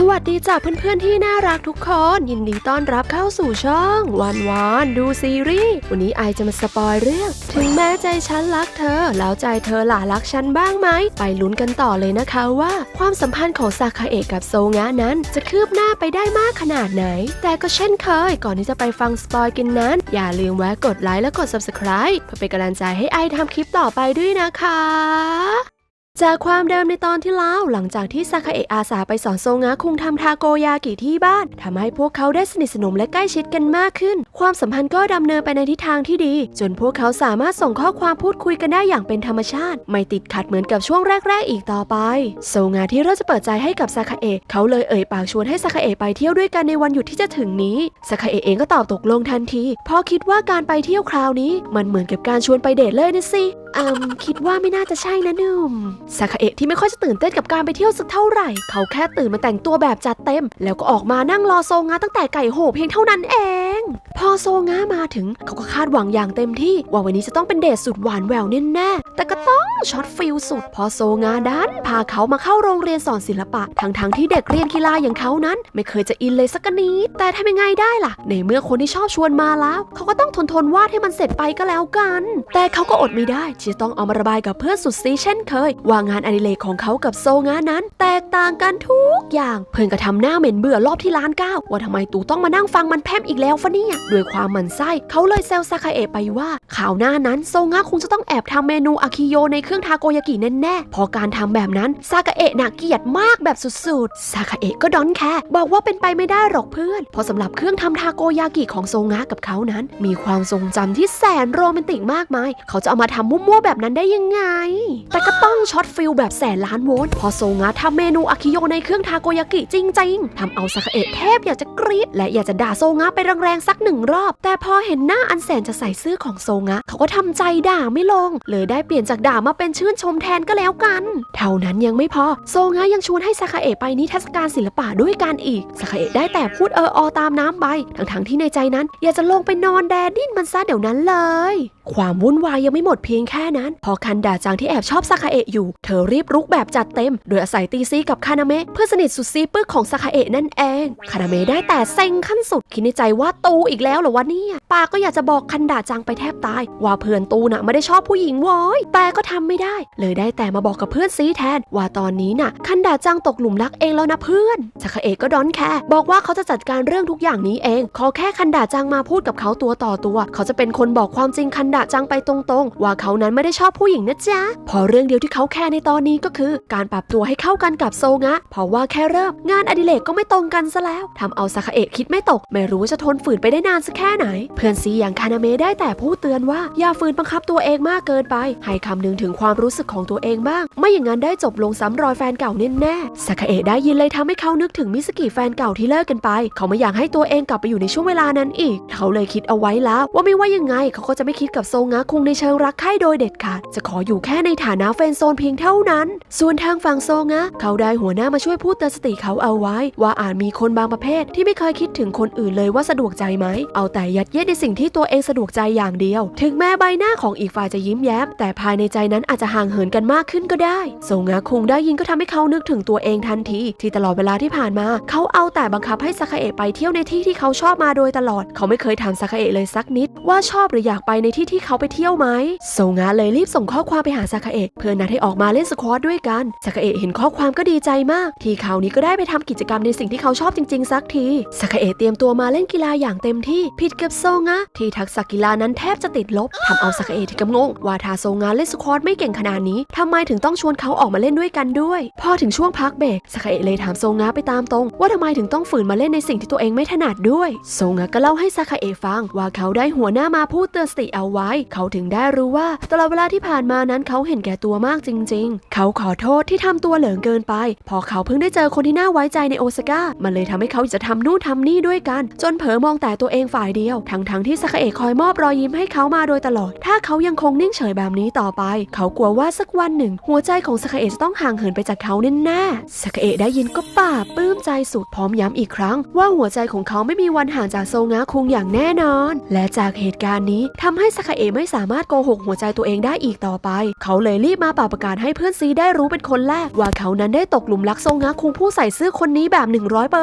สวัสดีจ้ะเพื่อนๆที่น่ารักทุกคน ยินดีต้อนรับเข้าสู่ช่องวันวานดูซีรีส์วันนี้ไอจะมาสปอยเรื่อง ถึงแม้ใจฉันรักเธอ แล้วใจเธอล่ะรักฉันบ้างไหม ไปลุ้นกันต่อเลยนะคะว่า ความสัมพันธ์ของซาคาเอะกับโซงะนั้น จะคืบหน้าไปได้มากขนาดไหน แต่ก็เช่นเคย ก่อนที่จะไปฟังสปอยกันนั้น อย่าลืมแวะกดไลค์และกด subscribe เพื่อเป็นกำลังใจให้ไอทำคลิปต่อไปด้วยนะคะ จากความเดิมในตอนที่แล้วหลังจากที่ซาคาเอะอาสาไปสอนโซงะคุงทำทาโกยากิที่บ้านทำให้พวกเขาได้สนิทสนมและใกล้ชิดกันมากขึ้น ความสัมพันธ์ก็ดำเนินไปในทิศทางที่ดี จนพวกเขาสามารถส่งข้อความพูดคุยกันได้อย่างเป็นธรรมชาติ ไม่ติดขัดเหมือนกับช่วงแรก ๆ อีกต่อไป โซงะที่เริ่มจะเปิดใจให้กับซาคาเอะเขาเลยเอ่ยปากชวนให้ซาคาเอะไปเที่ยวด้วยกันในวันหยุดที่จะถึงนี้ซาคาเอะเองก็ตอบตกลงทันทีเพราะคิดว่าการไปเที่ยวคราวนี้ มันเหมือนกับการชวนไปเดทเลยนะสิอืมคิดว่าไม่น่าจะใช่นะหนุ่มซาคาเอะที่ไม่ค่อยจะตื่นเต้นกับการไปเที่ยวสักเท่าไหร่ เขาแค่ตื่นมาแต่งตัวแบบจัดเต็ม แล้วก็ออกมานั่งรอโซงะตั้งแต่ไก่โหบเพียงเท่านั้นเอง พอโซงะมาถึง เขาก็คาดหวังอย่างเต็มที่ ว่าวันนี้จะต้องเป็นเดทสุดหวานแหววแน่ๆแต่ก็ต้องช็อตฟิลสุด พอโซงะดันพาเขามาเข้าโรงเรียนสอนศิลปะทั้งๆที่เด็กเรียนกีฬาอย่างเขานั้น ไม่เคยจะอินเลยสักนิดแต่ทำยังไงได้ล่ะ ในเมื่อคนที่ชอบชวนมาแล้ว เขาก็ต้องทนทนวาดให้มันเสร็จไปก็แล้วกัน แต่เขาก็อดไม่ได้ที่จะต้องเอามาระบายกับเพื่อนสุดซีเช่นเคย ว่างานอดิเรกของเขากับโซงะนั้น แตกต่างกันทุกอย่าง เพื่อนก็ทำหน้าเหม็นเบื่อรอบที่ร้านเก้าว่าทำไมตูต้องมานั่งฟังมันแพมอีกแล้วฟะเนี่ยด้วยความหมั่นไส้เขาเลยเซลซาคาเอะไปว่าข่าวหน้านั้นโซงะคงจะต้องแอบทำเมนูอาคิโยในเครื่องทาโกยากิแน่ๆพอการทำแบบนั้นซากาเอะน่ะเกลียดมากแบบสุดๆซาคาเอะก็ดอนแคร์บอกว่าเป็นไปไม่ได้หรอกเพื่อนเพราะสำหรับเครื่องทำทาโกยากิของโซงะกับเขานั้น มีความทรงจำที่แสนโรแมนติกมากมาย เขาจะเอามาทำมั่วๆแบบนั้นได้ยังไง แต่ก็ต้องช็อตฟิลแบบแสนล้านโวลต์พอโซงะทำเมนูอาคิโยในเครื่องทาโกยากิจริง ๆทำเอาซาคาเอะแทบอยากจะกรี๊ดและอยากจะด่าโซงะไปแรงๆสักหนึ่งรอบ แต่พอเห็นหน้าอันแสนจะใส่ซื่อของโซงะเขาก็ทำใจด่าไม่ลง เลยได้เปลี่ยนจากด่ามาเป็นชื่นชมแทนก็แล้วกัน เท่านั้นยังไม่พอโซงะยังชวนให้ซาคาเอะไปนิทรรศการศิลปะด้วยกันอีกซาคาเอะได้แต่พูดเอออตามน้ำไปทั้งๆที่ในใจนั้น อยากจะลงไปนอนแดดดิ้นมันซะเดี๋ยวนั้นเลย ความวุ่นวายยังไม่หมดเพียงแค่นั้น พอคันดาจังที่แอบชอบซาคาเอะอยู่ เธอรีบรุกแบบจัดเต็ม โดยอาศัยตีซีกับคานาเมะเพื่อนสนิทสุดซีปึกของซาคาเอะนั่นเอง คานาเมะได้แต่เซ็งขั้นสุด คิดในใจว่าตูอีกแล้วเหรอวะเนี่ยปาก็อยากจะบอกคันดาจังไปแทบตาย ว่าเพื่อนตูน่ะไม่ได้ชอบผู้หญิงโว้ยแต่ก็ทำไม่ได้ เลยได้แต่มาบอกกับเพื่อนซีแทน ว่าตอนนี้น่ะ คันดาจังตกหลุมรักเองแล้วนะเพื่อนซาคาเอะก็ดอนแคร์บอกว่าเขาจะจัดการเรื่องทุกอย่างนี้เอง ขอแค่คันดาจังมาพูดกับเขาตัวต่อตัว เขาจะเป็นคนบอกความจริงคันดาจังไปตรงๆ ว่าเขานั้นไม่ได้ชอบผู้หญิงนะจ๊ะ พอเรื่องเดียวที่เขาแคร์ในตอนนี้ก็คือ การปรับตัวให้เข้ากันกับโซงะ เพราะว่าแค่เริ่มงานอดิเรกก็ไม่ตรงกันซะแล้วทำเอาซาคาเอะคิดไม่ตก ไม่รู้ว่าจะทนฝืนไปได้นานสักแค่ไหน เพื่อนซีอย่างคานาเมะได้แต่พูดเตือนว่าอย่าฝืนบังคับตัวเองมากเกินไป ให้คำนึงถึงความรู้สึกของตัวเองบ้าง ไม่อย่างนั้นได้จบลงซ้ำรอยแฟนเก่าแน่ๆซาคาเอะได้ยินเลยทำให้เขานึกถึงมิสกิแฟนเก่าที่เลิกกันไป เขาไม่อยากให้ตัวเองกลับไปอยู่ในช่วงเวลานั้นอีก เขาเลยคิดเอาไว้แล้ว ว่าไม่ว่ายังไงเขาก็จะไม่คิดกับโซงะคุงในเชิงรักใคร่โดยเด็ดขาดจะขออยู่แค่ในฐานะแฟนโซนเพียงเท่านั้น ส่วนทางฝั่งโซงะเขาได้หัวหน้ามาช่วยพูดเตือนสติเขาเอาไว้ ว่าอาจมีคนบางประเภทที่ไม่เคยคิดถึงคนอื่นเลยว่าสะดวกใจไหม เอาแต่ยัดเยียดในสิ่งที่ตัวเองสะดวกใจอย่างเดียว ถึงแม้ใบหน้าของอีกฝ่ายจะยิ้มแย้ม แต่ภายในใจนั้นอาจจะห่างเหินกันมากขึ้นก็ได้โซงะคงได้ยินก็ทำให้เขานึกถึงตัวเองทันที ที่ตลอดเวลาที่ผ่านมา เขาเอาแต่บังคับให้ซาคาเอะไปเที่ยวในที่ที่เขาชอบมาโดยตลอด เขาไม่เคยถามซาคาเอะเลยสักนิด ว่าชอบหรืออยากไปในที่ที่เขาไปเที่ยวไหมโซงะเลยรีบส่งข้อความไปหาซาคาเอะเพื่อนัดให้ออกมาเล่นสควอตด้วยกันซาคาเอะเห็นข้อความก็ดีใจมาก ที่คราวนี้ก็ได้ไปทำกิจกรรมในสิ่งที่เขาชอบจริง ๆ สักทีซาคาเอะเตรียมตัวมาเล่นกีฬาอย่างเต็มที่ผิดกับโซงะที่ทักษะกีฬานั้นแทบจะติดลบทำเอาซาคาเอะที่กำงงว่าถ้าโซงะเล่นสควอตไม่เก่งขนาดนี้ทำไมถึงต้องชวนเขาออกมาเล่นด้วยกันด้วย พอถึงช่วงพักเบรกซาคาเอะเลยถามโซงะไปตามตรง ว่าทำไมถึงต้องฝืนมาเล่นในสิ่งที่ตัวเองไม่ถนัดด้วยโซงะก็เล่าให้ซาคาเอะฟังว่าเขาได้หัวหน้ามาพูดเตือนสติเอาไว้ เขาถึงได้รู้ว่าตลอดเวลาที่ผ่านมานั้นเขาเห็นแก่ตัวมากจริง ๆ เขาขอโทษที่ทำตัวเหลิงเกินไป พอเขาเพิ่งได้เจอคนที่น่าไว้ใจในโอซาก้า มันเลยทำให้เขาอยากจะทำนู่นทำนี่ด้วยกัน จนเผลอมองแต่ตัวเองฝ่ายเดียว ทั้งๆที่สากาเอะคอยมอบรอยยิ้มให้เขามาโดยตลอด ถ้าเขายังคงนิ่งเฉยแบบนี้ต่อไป เขากลัวว่าสักวันหนึ่ง หัวใจของสากาเอะจะต้องห่างเหินไปจากเขาแน่ๆสากาเอะได้ยินก็ปลาบปลื้มใจสุดพร้อมย้ำอีกครั้ง ว่าหัวใจของเขาไม่มีวันห่างจากโซงะคุงอย่างแน่นอน และจากเหตุการณ์นี้ทำให้สากาเอะไม่สามารถโกหกหัวใจตัวเองได้อีกต่อไป เขาเลยรีบมาป่าประกาศให้เพื่อนซีได้รู้เป็นคนแรก ว่าเขานั้นได้ตกหลุมรักโซงะคุงผู้ใส่เสื้อคนนี้แบบ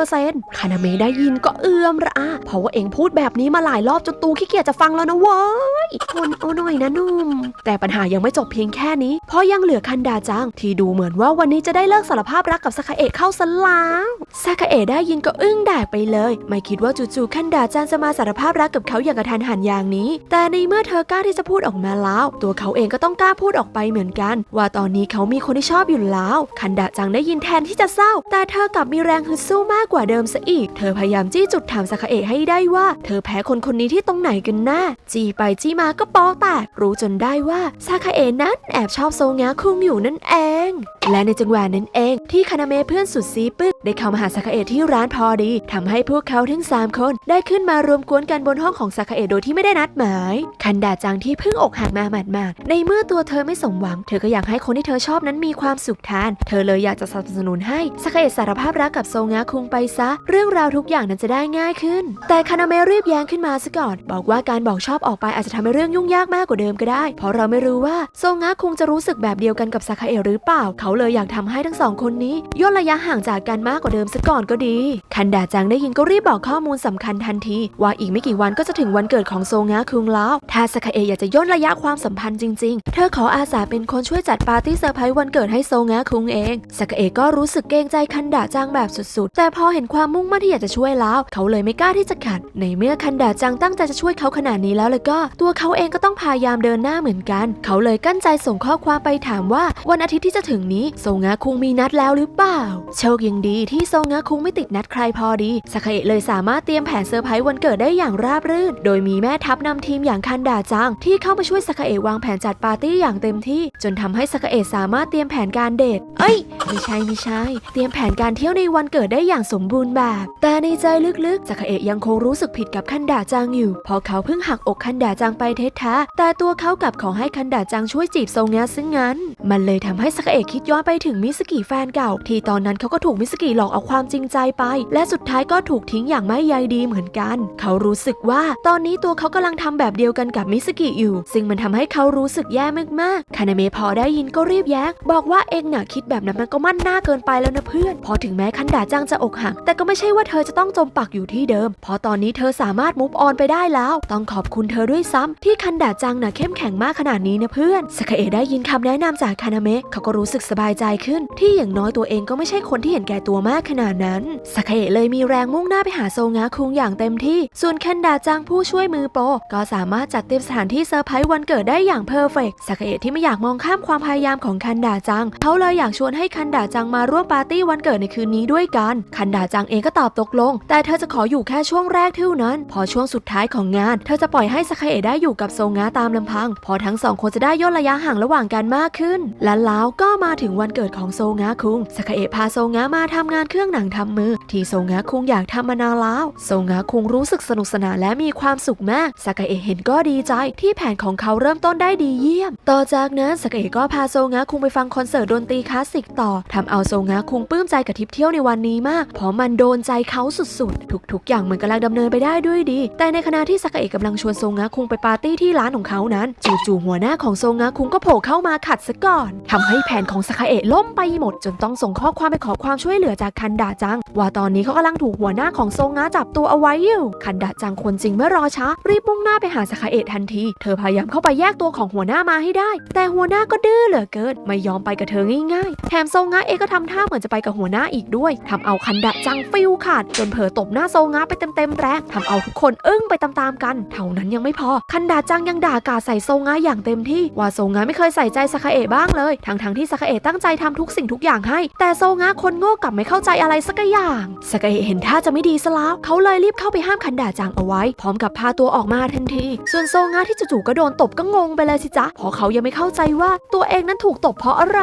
100%คานาเมะได้ยินก็เอื้อมระอาเพราะว่าเองพูดแบบนี้มาหลายรอบจนตูขี้เกียจจะฟังแล้วนะเว้ยคนเอาหน่อยนะนุ่ม แต่ปัญหายังไม่จบเพียงแค่นี้ เพราะยังเหลือคันดาจัง ที่ดูเหมือนว่าวันนี้จะได้เลิกสารภาพรักกับสาคาเอะเข้าซะแล้วสาคาเอะได้ยินก็อึ้งแดกไปเลย ไม่คิดว่าจู่ๆคันดาจังจะมาสารภาพรักกับเขาอย่างกระทันหันอย่างนี้ แต่ในเมื่อเธอกล้าที่จะพูดออกมาแล้วตัวเขาเองก็ต้องกล้าพูดออกไปเหมือนกัน ว่าตอนนี้เขามีคนที่ชอบอยู่แล้ว คันดาจังได้ยินแทนที่จะเศร้า แต่เธอกลับมีแรงฮึดสู้มากกว่าเดิมซะอีก เธอพยายามจี้จุดถามสาคาเอะให้ได้ว่า เธอแพ้คนคนนี้ที่ตรงไหนกันแน่จี้ไปจี้มาก็ปอแตกรู้จนได้ว่าซาคาเอะนั้นแอบชอบโซงะคุงอยู่นั่นเอง และในจังหวะนั้นเอง ที่คานาเมะเพื่อนสุดซีปึ๊กได้เข้ามาหาซาคาเอะที่ร้านพอดีทำให้พวกเขาทั้ง3คนได้ขึ้นมารวมกวนกันบนห้องของซาคาเอะโดยที่ไม่ได้นัดหมาย คันดาจังที่เพิ่งอกหักมาหมาดๆในเมื่อตัวเธอไม่สมหวัง เธอก็อยากให้คนที่เธอชอบนั้นมีความสุขแทน เธอเลยอยากจะสนับสนุนให้ซาคาเอะสารภาพรักกับโซงะคุงไปซะ เรื่องราวทุกอย่างนั้นจะได้ง่ายขึ้น แต่คานาเมะรีบแย้งขึ้นมาซะก่อน บอกว่าการบอกชอบออกไปอาจจะทำให้เรื่องยุ่งยากมากกว่าเดิมก็ได้ เพราะเราไม่รู้ว่าโซงะคุงจะรู้สึกแบบเดียวกันกับซาคาเอะหรือเปล่า เขาเลยอยากทำให้ทั้งสองคนนี้ย่นระยะห่างจากกันมากกว่าเดิมซะก่อนก็ดี คันดาจังได้ยินก็รีบบอกข้อมูลสำคัญทันที ว่าอีกไม่กี่วันก็จะถึงวันเกิดของโซงะคุงแล้วถ้าซาคาเอะอยากจะย่นระยะความสัมพันธ์จริง ๆ เธอขออาสาเป็นคนช่วยจัดปาร์ตี้เซอร์ไพรส์วันเกิดให้โซงะคุงเองซาคาเอะก็รู้สึกเกรงใจคันดาจังแบบสุดๆ แต่พอเห็นความมุ่งมั่นที่อยากจะช่วยแล้ว เขาเลยไม่กล้าที่จะขัด ในเมื่อคันดาจังตั้งใจจะช่วยเขาขนาดนี้แล้วเลยก็ ตัวเขาเองก็ต้องพยายามเดินหน้าเหมือนกัน เขาเลยกั้นใจส่งข้อความไปถามว่าวันอาทิตย์ที่จะถึงนี้โซงะคุงมีนัดแล้วหรือเปล่า โชคยังดีที่โซงะคุงไม่ติดนัดใครพอดีสาคาเอะเลยสามารถเตรียมแผนเซอร์ไพรส์วันเกิดได้อย่างราบรื่น โดยมีแม่ทัพนำทีมอย่างคันดาจังที่เข้ามาช่วยสาคาเอะวางางแผนจัดปาร์ตี้อย่างเต็มที่ จนทำให้สาคาเอะสามารถเตรียมแผนการเดท เอ้ย ไม่ใช่ไม่ใช่ เตรียมแผนการเที่ยวในวันเกิดได้อย่างสมบูรณ์แบบ แต่ในใจลึกๆสาคาเอะยังคงรู้สึกผิดกับคันดาจังอยู่ เพราะเขาเพิ่งหักอกคันดาจังไปเทแท้ๆแต่ตัวเขากลับขอให้คันดาจังช่วยจีบโซงะซึ่งงั้น มันเลยทำให้สาคาเอะคิดย้อนไปถึงมิสกิแฟนเก่า ที่ตอนนั้นเขาก็ถูกมิสกิหลอกเอาความจริงใจไป และสุดท้ายก็ถูกทิ้งอย่างไม่ใยดีเหมือนกัน เขารู้สึกว่าตอนนี้ตัวเขากำลังทำแบบเดียวกันกับมิสกิอยู่ ซึ่งมันทำให้เขารู้สึกแย่มากๆ คานาเมะพอได้ยินก็รีบแย้งบอกว่าเองน่ะคิดแบบนั้นมันก็มั่นหน้าเกินไปแล้วนะเพื่อน พอถึงแม้คันดาจังจะอกหัก แต่ก็ไม่ใช่ว่าเธอจะต้องจมปักอยู่ที่เดิม เพราะตอนนี้เธอสามารถมุฟออนไปได้แล้ว ต้องขอบคุณเธอด้วยซ้ำที่คันดาจังน่ะเข้มแข็งมากขนาดนี้นะเพื่อนสกาเอได้ยินคำแนะนำจากคานาเมะเขาก็รู้สึกสบายใจขึ้น ที่อย่างน้อยตัวเองก็ไม่ใช่คนที่เห็นแก่ตัวมากขนาดนั้นสกาเอเลยมีแรงมุ่งหน้าไปหาโซงะคุงอย่างเต็มที่ ส่วนคันดาจังผู้ช่วยมือโปรก็สามารถจัดเตรียมสถานที่เซอร์ไพรส์วันเกิดได้อย่างเพอร์เฟกต์สกาเอะที่ไม่อยากมองข้ามความพยายามของคันดาจัง เขาเลยอยากชวนให้คันดาจังมาร่วมปาร์ตี้วันเกิดในคืนนี้ด้วยกัน คันดาจังเองก็ตอบตกลง แต่เธอจะขออยู่แค่ช่วงแรกเท่านั้น พอช่วงสุดท้ายของงาน เธอจะปล่อยให้สกาเอะได้อยู่กับโซงะตามลำพัง พอทั้งสองคนจะได้ย่นระยะห่างระหว่างกันมากขึ้น และแล้วก็มาถึงวันเกิดของโซงะคุงสกาเอะพาโซงะมาทำงานเครื่องหนังทำมือ ที่โซงะคุงอยากทำมานานแล้วโซงะคุงรู้สึกสนุกสนานและมีความสุขมากสกาเอะเห็นก็ดีใจที่แผนของเขาเริ่มต้นได้ดีเยี่ยม ต่อจากนั้นสกาเอะก็พาโซงะคุงไปฟังคอนเสิร์ตดนตรีคลาสสิกต่อทำเอาโซงะคุงปลื้มใจกับทริปเที่ยวในวันนี้มาก เพราะมันโดนใจเขาสุดๆ ทุกๆ อย่างมันกำลังดำเนินไปได้ด้วยดี แต่ในขณะที่สกาเอะกำลังชวนโซงะคุงไปปาร์ตี้ที่ร้านของเขานั้น จู่ๆหัวหน้าของโซงะคุงก็โผล่เข้ามาขัดซะก่อนทำให้แผนของสกาเอะล่มไปหมด จนต้องส่งข้อความไปขอความช่วยเหลือจากคันดาจัง ว่าตอนนี้เขากำลังถูกหัวหน้าของโซงะจับตัวเอาไว้อยู่คันดาจังคนจริงไม่รอช้ารีบมุ่งหน้าไปหาสกาเอะทันที เธอพยายามเข้าไปแยกตัวของหัวหน้ามาให้ได้ แต่หัวหน้าก็ดื้อเหลือเกิน ไม่ยอมไปกับเธอง่ายๆ แถมโซงะเองก็ทำท่าเหมือนจะไปกับหัวหน้าอีกด้วยทำเอาคันดาจังฟิลขาด จนเผลอตบหน้าโซงะไปเต็มๆแรงทำเอาทุกคนอึ้งไปตามๆกัน เท่านั้นยังไม่พอ คันดาจังยังด่ากาใส่โซงะอย่างเต็มที่ ว่าโซงะไม่เคยใส่ใจสกาเอะบ้างเลย ทั้งๆที่สกาเอะตั้งใจทำทุกสิ่งทุกอย่างให้ แต่โซงะคนโง่กลับไม่เข้าใจอะไรสักอย่างสกาเอะเห็นท่าจะไม่ดีซะแล้ว เขาเลยรีบเข้าไปห้ามคันดาจังเอาไว้ พร้อมกับพาตัวออกมาทันที ส่วนโซงะที่จู่ๆก็โดนตบก็งงไปเลยสิจ๊ะเพราะเขายังไม่เข้าใจว่าตัวเองนั้นถูกตบเพราะอะไร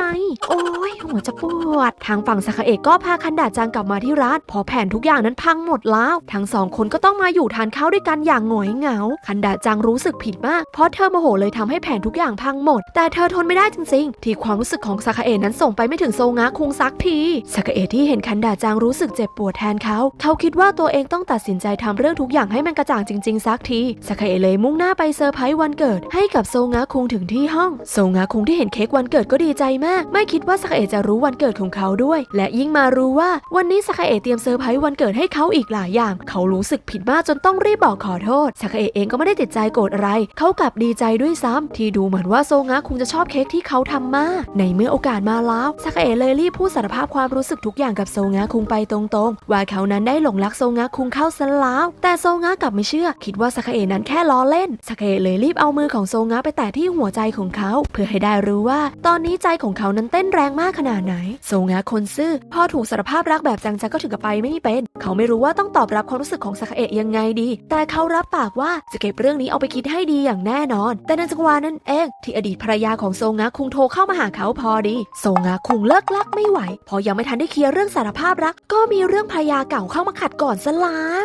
โอ้ยหัวจะปวด ทางฝั่งสกาเอะก็พาคันดาจังกลับมาที่ร้านพอแผนทุกอย่างนั้นพังหมดแล้ว ทั้งสองคนก็ต้องมาอยู่ทานข้าวด้วยกันอย่างหงอยเหงา คันดาจังรู้สึกผิดมาก เพราะเธอโมโหเลยทำให้แผนทุกอย่างพังหมด แต่เธอทนไม่ได้จริงๆ ที่ความรู้สึกของสากาเอะนั้นส่งไปไม่ถึงโซงะคุงสักทีสากาเอะที่เห็นคันดาจังรู้สึกเจ็บปวดแทนเขา เขาคิดว่าตัวเองต้องตัดสินใจทำเรื่องทุกอย่างให้มันกระจ่างจริงๆสักทีสากาเอะเลยมุ่งหน้าไปเซอร์ไพรส์วันเกิดให้กับโซงะคุงถึงที่ห้อง โซงะคุงที่เห็นเค้กวันเกิดก็ดีใจมาก ไม่คิดว่าสากาเอะจะรู้วันเกิดของเขาด้วย และยิ่งมารู้ว่าวันนี้สากาเอะเตรียมเซอร์ไพรส์วันเกิดให้เขาอีกหลายอย่าง เขารู้สึกผิดมากจนต้องรีบบอกขอโทษสากาเอะเองก็ไม่ได้ติดใจโกรธอะไร เขากลับดีใจด้วยซ้ำที่ดูเหมือนว่าโซงะคุงจะชอบเค้กที่เขาทำมาก ในเมื่อโอกาสมาแล้วสากาเอะเลยรีบพูดสารภาพความรู้สึกทุกอย่างกับโซงะคุงไปตรงๆ ว่าเขานั้นได้หลงรักโซงะคุงเข้าซะแล้วแต่โซงะกลับไม่เชื่อ คิดว่าสากาเอะนั้นแค่ล้อเล่นสากาเอะเลยรีบเอามือของโซงะไปแตะที่หัวใจของเขาเพื่อให้ได้รู้ว่า ตอนนี้ใจของเขานั้นเต้นแรงมากขนาดไหนโซงะคนซื่อพอถูกสารภาพรักแบบจังๆก็ถึงกับไปไม่เป็น เขาไม่รู้ว่าต้องตอบรับความรู้สึกของสากเอะยังไงดี แต่เขารับปากว่าจะเก็บเรื่องนี้เอาไปคิดให้ดีอย่างแน่นอน แต่ในจังหวะนั้นเองที่อดีตภรรยาของโซงะคุงโทรเข้ามาหาเขาพอดี โซงะคุงเลิกลักไม่ไหว พอยังไม่ทันได้เคลียร์เรื่องสารภาพรัก ก็มีเรื่องภรรยาเก่าเข้ามาขัดก่อนซะแล้ว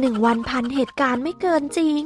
หนึ่งวันพันเหตุการณ์ไม่เกินจริง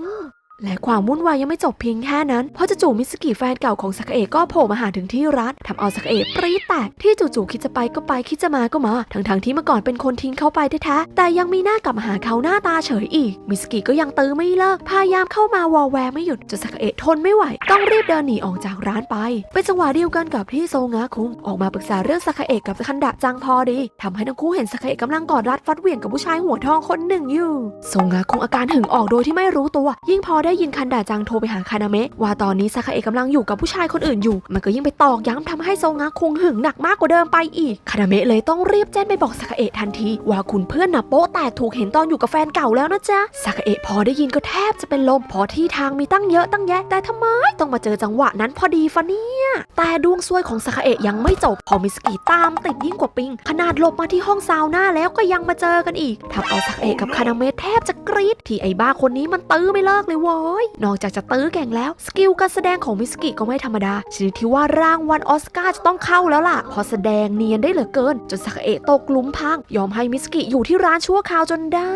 และความวุ่นวายยังไม่จบเพียงแค่นั้น เพราะจู่ๆมิสกิแฟนเก่าของสากเอะก็โผล่มาหาถึงที่ร้านทำเอาสากเอะปรี๊ดแตกที่จู่ๆคิดจะไปก็ไปคิดจะมาก็มา ทั้งๆที่เมื่อก่อนเป็นคนทิ้งเขาไปแท้ๆแต่ยังมีหน้ากลับมาหาเขาหน้าตาเฉยอีก มิสกิก็ยังตื้อไม่เลิกพยายามเข้ามาวอลแวร์ไม่หยุดจนสากเอะทนไม่ไหว ต้องรีบเดินหนีออกจากร้านไป เป็นจังหวะเดียวกันกับที่โซงะคุงออกมาปรึกษาเรื่องสากเอะกับคันดะจังพอดีทำให้ทั้งคู่เห็นสากเอะกำลังกอดรัดฟัดเหวี่ยงกับผู้ชายหัวทองคนหนึ่งอยู่โซงะคุงอาการหึงออกโดยที่ไม่รู้ตัว ยิ่งพอไได้ยินคันดะจังโทรไปหาคานาเมะว่าตอนนี้ซาคาเอะกำลังอยู่กับผู้ชายคนอื่นอยู่ มันก็ยิ่งไปตอกย้ำทำให้โซงะคงหึงหนักมากกว่าเดิมไปอีกคานาเมะเลยต้องรีบแจ้งไปบอกซาคาเอะทันที ว่าคุณเพื่อนน่ะโป๊ะแตกถูกเห็นตอนอยู่กับแฟนเก่าแล้วนะจ๊ะซาคาเอะพอได้ยินก็แทบจะเป็นลมเพอที่ทางมีตั้งเยอะตั้งแยะแต่ทำไมต้องมาเจอจังหวะนั้นพอดีฟะเนี่ยแต่ดวงซวยของซาคาเอะยังไม่จบพอมิสกิตามติดยิ่งกว่าปิง ขนาดหลบมาที่ห้องซาวน่าแล้วก็ยังมาเจอกันอีกทำเอาซาคาเอะกับคานาเมะแทบจะกรี๊ดที่ไอ้บ้าคนนี้มันตื้อไม่เลิกเลยโว้ย นอกจากจะตื้อแก่งแล้ว สกิลการแสดงของมิสกิก็ไม่ธรรมดา ชนิดที่ว่ารางวัลออสการ์จะต้องเข้าแล้วล่ะ พอแสดงเนียนได้เหลือเกิน จนซากาเอะตกลุมพรางยอมให้มิสกิอยู่ที่ร้านชั่วคราวจนได้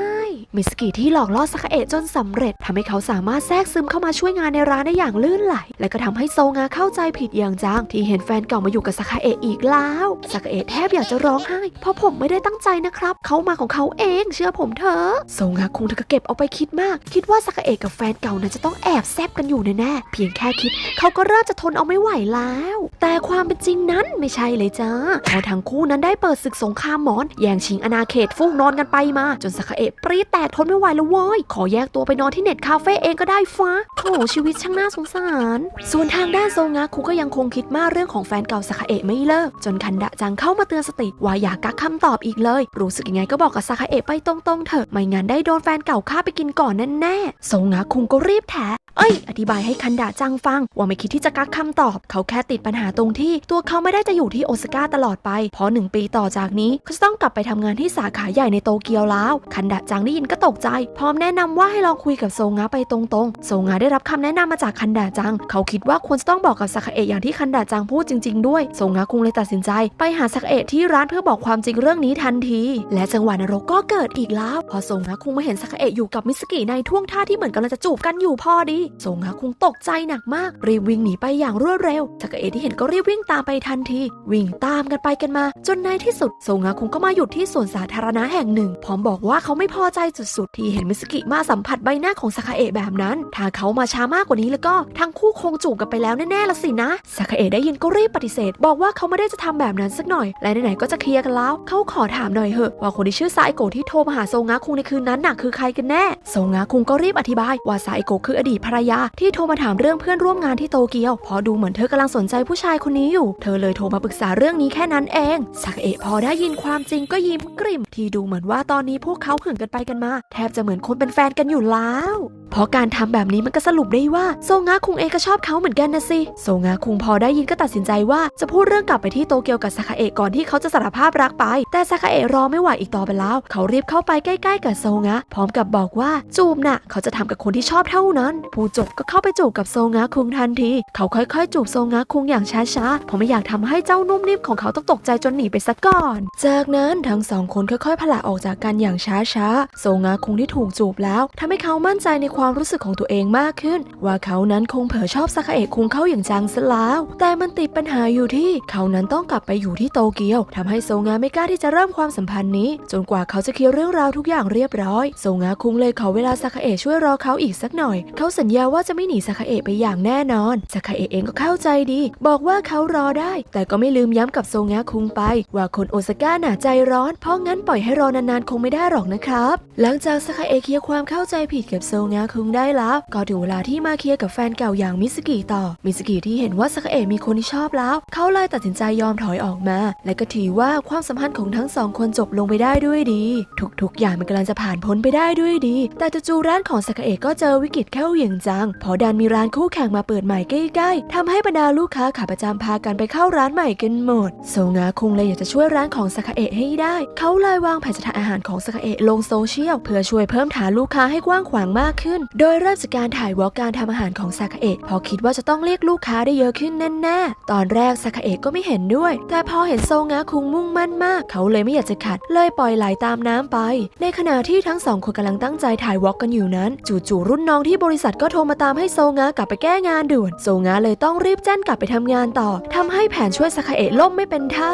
มิสกิที่หลอกล่อซากาเอะจนสำเร็จทำให้เขาสามารถแทรกซึมเข้ามาช่วยงานในร้านได้อย่างลื่นไหล และก็ทำให้โซงาเข้าใจผิดอย่างจังที่เห็นแฟนเก่ามาอยู่กับซากาเอะอีกแล้วซากาเอะแทบอยากจะร้องไห้ เพราะผมไม่ได้ตั้งใจนะครับเขามาของเขาเองเชื่อผมเถอะโซงาคงถึงกับเก็บเอาไปคิดมาก คิดว่าซากาเอะกับแฟนเก่านั้นจะต้องแอบแซบกันอยู่แน่ๆเพียงแค่คิดเขาก็เริ่มจะทนเอาไม่ไหวแล้ว แต่ความเป็นจริงนั้นไม่ใช่เลยจ้าพอทั้งคู่นั้นได้เปิดศึกสงครามหมอน แย่งชิงอาณาเขตฟูกนอนกันไปมา จนสากาเอะปรี๊ดแตกทนไม่ไหวแล้วเว้ยขอแยกตัวไปนอนที่เน็ตคาเฟ่เองก็ได้ฟ้าโถชีวิตช่างน่าสงสาร ส่วนทางด้านโซงะคุก็ยังคงคิดมากเรื่องของแฟนเก่าสากาเอะไม่เลิก จนคันดะจังเข้ามาเตือนสติว่าอย่ากักคำตอบอีกเลย รู้สึกยังไงก็บอกกับสากาเอะไปตรงๆเถอะไม่งั้นได้โดนแฟนเก่าฆ่าไปกินก่อนแน่ๆโซงะคุงก็รีบแถเอ้ย อธิบายให้คันดะจังฟัง ว่าไม่คิดที่จะกักคำตอบ เขาแค่ติดปัญหาตรงที่ ตัวเขาไม่ได้จะอยู่ที่โอซาก้าตลอดไป เพราะหนึ่งปีต่อจากนี้เขาจะต้องกลับไปทำงานที่สาขาใหญ่ในโตเกียวแล้ว คันดะจังได้ยินก็ตกใจ พร้อมแนะนำว่าให้ลองคุยกับโซงะไปตรงๆ โซงะได้รับคำแนะนำมาจากคันดะจัง เขาคิดว่าควรจะต้องบอกกับสาขาเอะอย่างที่คันดะจังพูดจริง ๆ ด้วย โซงะคุงเลยตัดสินใจ ไปหาสาขาเอะที่ร้านเพื่อบอกความจริงเรื่องนี้ทันที และจังหวะนรกก็เกิดอีกแล้ว พอโซงะคุงมาเห็นสาขาเอะอยู่กับมิสกิในท่วงท่าที่เหมือนกำลังจะจูบกันอยู่พอดีโซงะคงตกใจหนักมาก รีบวิ่งหนีไปอย่างรวดเร็วสากาเอะที่เห็นก็รีบวิ่งตามไปทันที วิ่งตามกันไปกันมา จนในที่สุดโซงะคงก็มาหยุดที่สวนสาธารณะแห่งหนึ่ง พร้อมบอกว่าเขาไม่พอใจสุดๆ ที่เห็นมิสกิมาสัมผัสใบหน้าของสากาเอะแบบนั้น ถ้าเขามาช้ามากกว่านี้แล้วก็ทั้งคู่คงจูบกันไปแล้วแน่ๆละสินะสากาเอะได้ยินก็รีบปฏิเสธ บอกว่าเขาไม่ได้จะทำแบบนั้นสักหน่อย และไหนๆก็จะเคลียร์กันแล้ว เขาขอถามหน่อยเหอะว่าคนที่ชื่อซาอิโกะที่โทรมาหาโซงะคุงในคืนนั้นน่ะคือใครกันแน่โซงะคุงก็รีบอธิบายว่าซาไอโกะคืออดีตภรรยาที่โทรมาถามเรื่องเพื่อนร่วมงานที่โตเกียวเพอดูเหมือนเธอกำลังสนใจผู้ชายคนนี้อยู่ เธอเลยโทรมาปรึกษาเรื่องนี้แค่นั้นเองซากเอะพอได้ยินความจริงก็ยิ้มกริ่มที่ดูเหมือนว่าตอนนี้พวกเขาหึงกันไปกันมา แทบจะเหมือนคนเป็นแฟนกันอยู่แล้วเพราะการทำแบบนี้มันก็สรุปได้ว่าโซงะคุงเองก็ชอบเขาเหมือนกันนะสิโซงะคุงพอได้ยินก็ตัดสินใจว่าจะพูดเรื่องกลับไปที่โตเกียวกับซากาเอะก่อนที่เขาจะสารภาพรักไป แต่ซากาเอะรอไม่ไหวอีกต่อไปแล้ว เขารีบเข้าไปใกล้ ๆ กับโซงะพร้อมกับบอกว่าจูบน่ะเขาจะทำกับคนที่ชอบเท่านั้น ผู้จบก็เข้าไปจูบกับโซงะคุงทันที เขาค่อยๆ จูบโซงะคุงอย่างช้าๆเพราะไม่อยากทำให้เจ้านุ่มนิ่มของเขาต้องตกใจจนหนีไปซะก่อน จากนั้นทั้งสองคนค่อยๆผละออกจากกันอย่างช้าๆ โซงะคุงที่ถูกจูบแล้วทำให้เขามั่นใจในความรู้สึกของตัวเองมากขึ้น ว่าเขานั้นคงเผลอชอบซากาเอะคุงเข้าอย่างจังซะแล้ว แต่มันติดปัญหาอยู่ที่ เขานั้นต้องกลับไปอยู่ที่โตเกียวทำให้โซงะไม่กล้าที่จะเริ่มความสัมพันธ์นี้ จนกว่าเขาจะเคลียร์เรื่องราวทุกอย่างเรียบร้อย โซงะคุงเลยขอเวลาซากาเอะช่วยรอเขาอีกสักหน่อย เขาสัญญาว่าจะไม่หนีซากาเอะไปอย่างแน่นอนซากาเอะเองก็เข้าใจดี บอกว่าเขารอได้ แต่ก็ไม่ลืมย้ำกับโซงะคุงไป ว่าคนโอซาก้าหนาใจร้อน เพราะงั้นปล่อยให้รอนานๆคงไม่ได้หรอกนะครับ หลังจากซากาเอะเคลียร์ความเข้าใจผิดกับโซงะคุงได้แล้ว ก็ถึงเวลาที่มาเคลียร์กับแฟนเก่าอย่างมิสกิต่อ มิสกิที่เห็นว่าซากาเอะมีคนที่ชอบแล้ว เขาเลยตัดสินใจยอมถอยออกมา และก็ถือว่าความสัมพันธ์ของทั้งสองคนจบลงไปได้ด้วยดี ทุกๆ อย่างมันกำลังจะผ่านพ้นไปได้ด้วยดี แต่จู่ๆร้านของซากาเอะก็เจอวิกฤตเข้าอย่างจัง พอดันมีร้านคู่แข่งมาเปิดใหม่ใกล้ๆทำให้บรรดาลูกค้าขาประจำพากันไปเข้าร้านใหม่กันหมด โซงาคงเลยอยากจะช่วยร้านของซากาเอะให้ได้ เขาเลยวางแผนจะทำอาหารของซากาเอะลงโซเชียลเพื่อช่วยเพิ่มฐานลูกค้าให้กว้างขวางมากขึ้น โดยเริ่มจากการถ่ายวอลการทำอาหารของซากาเอะเพอคิดว่าจะต้องเรียกลูกค้าได้เยอะขึ้นแน่ๆตอนแรกซากาเอะก็ไม่เห็นด้วย แต่พอเห็นโซงาคุงมุ่งมั่นมาก เขาเลยไม่อยากจะขัด เลยปล่อยไหลตามน้ำไป ในขณะที่ทั้งสองคนกำลังตั้งใจถ่ายวอลกันอยู่นั้น จู่ๆรุ่นน้ององที่บริษัทก็โทรมาตามให้โซงากลับไปแก้งานด่วน โซงาเลยต้องรีบแจ้นกลับไปทำงานต่อทำให้แผนช่วยซากาเอะล่มไม่เป็นท่า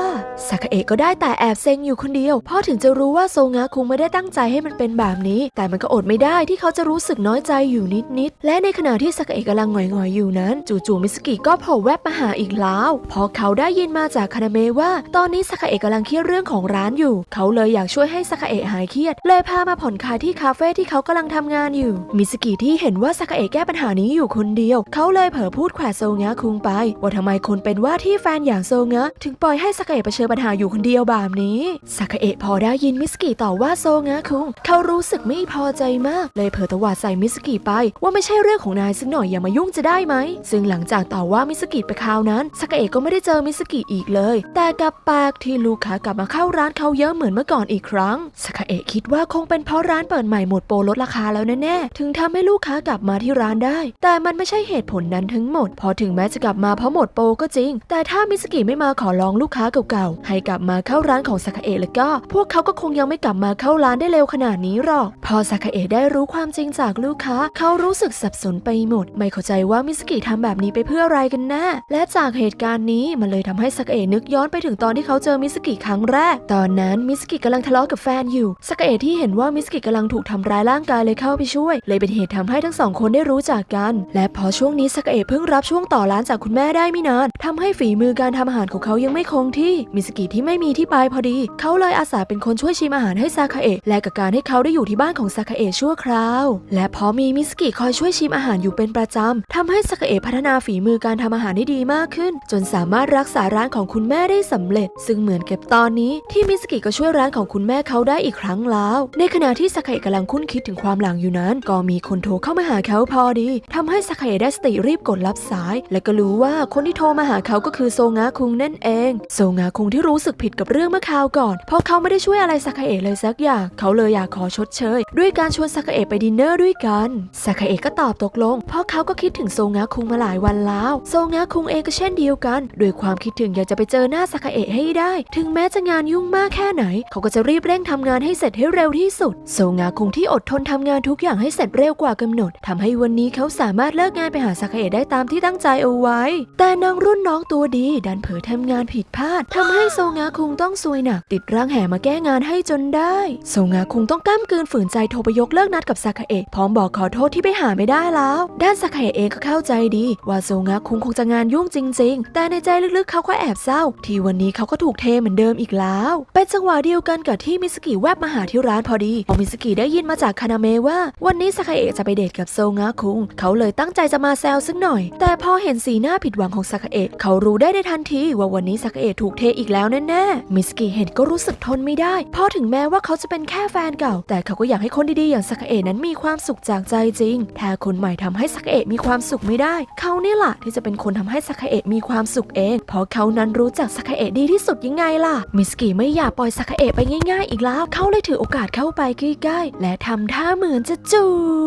ซากาเอะก็ได้แต่แอบเซ็งอยู่คนเดียวพราะถึงจะรู้ว่าโซงาคงไม่ได้ตั้งใจให้มันเป็นแบบนี้ แต่มันก็อดไม่ได้ที่เขาจะรู้สึกน้อยใจอยู่นิดๆและในขณะที่ซากาเอะกำลังหงอยๆอยู่นั้น จู่ๆมิสกิก็โผล่แวบมาหาอีกแล้วพอเขาได้ยินมาจากคานาเมะว่า ตอนนี้ซากาเอะกำลังเครียดเรื่องของร้านอยู่ เขาเลยอยากช่วยให้ซากาเอะหายเครียด เลยพามาผ่อนคลายที่คาเฟ่ที่เขากำลังทำงานอยู่มิสกิที่เห็นว่าซากาเอะแก้ปัญหานี้อยู่คนเดียว เขาเลยเผลอพูดแขวะโซงะคุงไป ว่าทำไมคนเป็นว่าที่แฟนอย่างโซงะถึงปล่อยให้ซากาเอะเผชิญปัญหาอยู่คนเดียวแบบนี้ซากาเอะพอได้ยินมิสกิต่อว่าโซงะคุง เขารู้สึกไม่พอใจมาก เลยเผลอตวาดใส่มิสกิไป ว่าไม่ใช่เรื่องของนายสักหน่อยอย่ามายุ่งจะได้ไหม ซึ่งหลังจากต่อว่ามิสกิไปคราวนั้นซากาเอะก็ไม่ได้เจอมิสกิอีกเลย แต่กับแปลกที่ลูกค้ากลับมาเข้าร้านเขาเยอะเหมือนเมื่อก่อนอีกครั้งซากาเอะคิดว่าคงเป็นเพราะร้านเปิดใหม่หมดโปรลดราคาแล้วแน่ๆถึงทำให้ลูกกค้ากลับมาที่ร้านได้ แต่มันไม่ใช่เหตุผลนั้นทั้งหมด พอถึงแม้จะกลับมาเพราะหมดโปรก็จริง แต่ถ้ามิสกิไม่มาขอลองลูกค้าเก่าๆ ให้กลับมาเข้าร้านของซากาเอะแล้วก็ พวกเขาก็คงยังไม่กลับมาเข้าร้านได้เร็วขนาดนี้หรอก พอซากาเอะได้รู้ความจริงจากลูกค้า เขารู้สึกสับสนไปหมด ไม่เข้าใจว่ามิสกิทำแบบนี้ไปเพื่ออะไรกันแน่ และจากเหตุการณ์นี้มันเลยทำให้ซากาเอะนึกย้อนไปถึงตอนที่เขาเจอมิสกิครั้งแรก ตอนนั้นมิสกิกำลังทะเลาะกับแฟนอยู่ซากาเอะที่เห็นว่ามิสกิกำลังถูกทำร้ายร่างกายเลยเข้าไปช่วย เลยเป็นเหตุทำให้ทั้งสองคนได้รู้จักกัน และพอช่วงนี้ซากเอะเพิ่งรับช่วงต่อร้านจากคุณแม่ได้ไม่นานทำให้ฝีมือการทำอาหารของเขายังไม่คงที่มิสกิที่ไม่มีที่ไปพอดี เขาเลยอาสาเป็นคนช่วยชิมอาหารให้ซาคาเอะและกับการให้เขาได้อยู่ที่บ้านของซาคาเอะชั่วคราว และพอมีมิสกิคอยช่วยชิมอาหารอยู่เป็นประจำทำให้ซาคาเอะพัฒนาฝีมือการทำอาหารได้ดีมากขึ้น จนสามารถรักษาร้านของคุณแม่ได้สำเร็จ ซึ่งเหมือนเกับตอนนี้ที่มิสกิก็ช่วยร้านของคุณแม่เขาได้อีกครั้งแล้ว ในขณะที่ซาคาเอะกำลังคุ้นคิดถึงความหลังอยู่นั้น ก็มีคนโทรเข้ามาหาเขาพอดีทำให้ซาคาเอะได้สติรีบกดรับสาย และก็รู้ว่าคนที่โทรมาหาเขาก็คือโซงะคุงนั่นเอง โซงะคุงที่รู้สึกผิดกับเรื่องเมื่อคราวก่อน เพราะเขาไม่ได้ช่วยอะไรซาคาเอะเลยสักอย่าง เขาเลยอยากขอชดเชย ด้วยการชวนซาคาเอะไปดินเนอร์ด้วยกันซาคาเอะก็ตอบตกลง เพราะเขาก็คิดถึงโซงะคุงมาหลายวันแล้ว โซงะคุงเองก็เช่นเดียวกัน ด้วยความคิดถึงอยากจะไปเจอหน้าซาคาเอะให้ได้ ถึงแม้จะงานยุ่งมากแค่ไหน เขาก็จะรีบเร่งทำงานให้เสร็จให้เร็วที่สุด โซงะคุงที่อดทนทำงานทุกอย่างให้เสร็จเร็วกว่ากำหนดทำให้วันนี้เขาสามารถเลิกงานไปหาซาคาเอะได้ตามที่ตั้งใจเอาไว้ แต่นางรุ่นน้องตัวดีดันเผลอทำงานผิดพลาดทำให้โซงะคุงต้องซวยหนัก ติดร่างแห่มาแก้งานให้จนได้โซงะคุงต้องก้ามกืนฝืนใจโทรไปยกเลิกนัดกับซาคาเอะพร้อมบอกขอโทษที่ไปหาไม่ได้แล้ว ด้านซาคาเอะเองก็เข้าใจดี ว่าโซงะคุงคงจะงานยุ่งจริง ๆ แต่ในใจลึกๆเขาก็แอบเศร้า ที่วันนี้เขาก็ถูกเทเหมือนเดิมอีกแล้วเป็นจังหวะเดียวกันกับที่มิสกิแวบมาหาที่ร้านพอดีพอมิสกิได้ยินมาจากคานาเมะว่า วันนี้ซาคาเอะจะไปเดทกับโซงะคุง เขาเลยตั้งใจจะมาแซวสักหน่อย แต่พอเห็นสีหน้าผิดหวังของซากาเอะเขารู้ได้ในทันทีว่าวันนี้ซากาเอะถูกเทอีกแล้วแน่ๆมิสกิเห็นก็รู้สึกทนไม่ได้ เพราะถึงแม้ว่าเขาจะเป็นแค่แฟนเก่า แต่เขาก็อยากให้คนดีๆอย่างซากาเอะนั้นมีความสุขจากใจจริง ถ้าคนใหม่ทำให้ซากาเอะมีความสุขไม่ได้ เขานี่แหละที่จะเป็นคนทำให้ซากาเอะมีความสุขเอง เพราะเขานั้นรู้จักซากาเอะดีที่สุดยังไงล่ะ มิสกิไม่อยากปล่อยซากาเอะไปง่าย ๆ อีกแล้ว เขาเลยถือโอกาสเข้าไปใกล้ๆและทำท่าเหมือนจะจู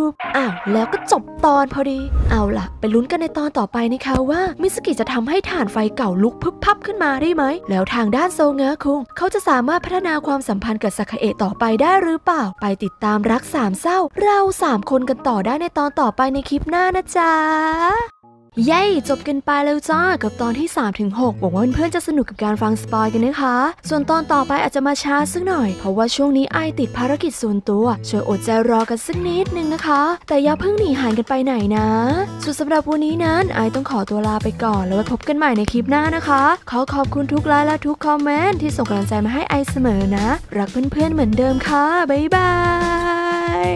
บอ้าวแล้วก็จบตอนพอดี เอาล่ะ ไปลุ้นกันในตอนต่อไปนะคะว่า มิสกิจะทำให้ฐานไฟเก่าลุกพึบพับขึ้นมาได้ไหม แล้วทางด้านโซงะคุง เขาจะสามารถพัฒนาความสัมพันธ์กับสักาเอะต่อไปได้หรือเปล่า ไปติดตามรักสามเศร้า เราสามคนกันต่อได้ในตอนต่อไปในคลิปหน้านะจ๊ะ เย้จบกันไปแล้วจ้ากับตอนที่ 3-6ถึงหวังว่าเพื่อนๆจะสนุกกับการฟังสปอยกันนะคะ ส่วนตอนต่อไปอาจจะมาช้าสักหน่อย เพราะว่าช่วงนี้ไอติดภารกิจส่วนตัว ช่วยอดใจรอกันสักนิดนึงนะคะ แต่อย่าเพิ่งหนีหายกันไปไหนนะส่วนสำหรับวันนี้นั้นไอต้องขอตัวลาไปก่อน แล้วไว้พบกันใหม่ในคลิปหน้านะคะ ขอขอบคุณทุกไลค์และทุกคอมเมนต์ที่ส่งกำลังใจมาให้ไอเสมอนะ รักเพื่อนๆเหมือนเดิมค่ะบ๊ายบาย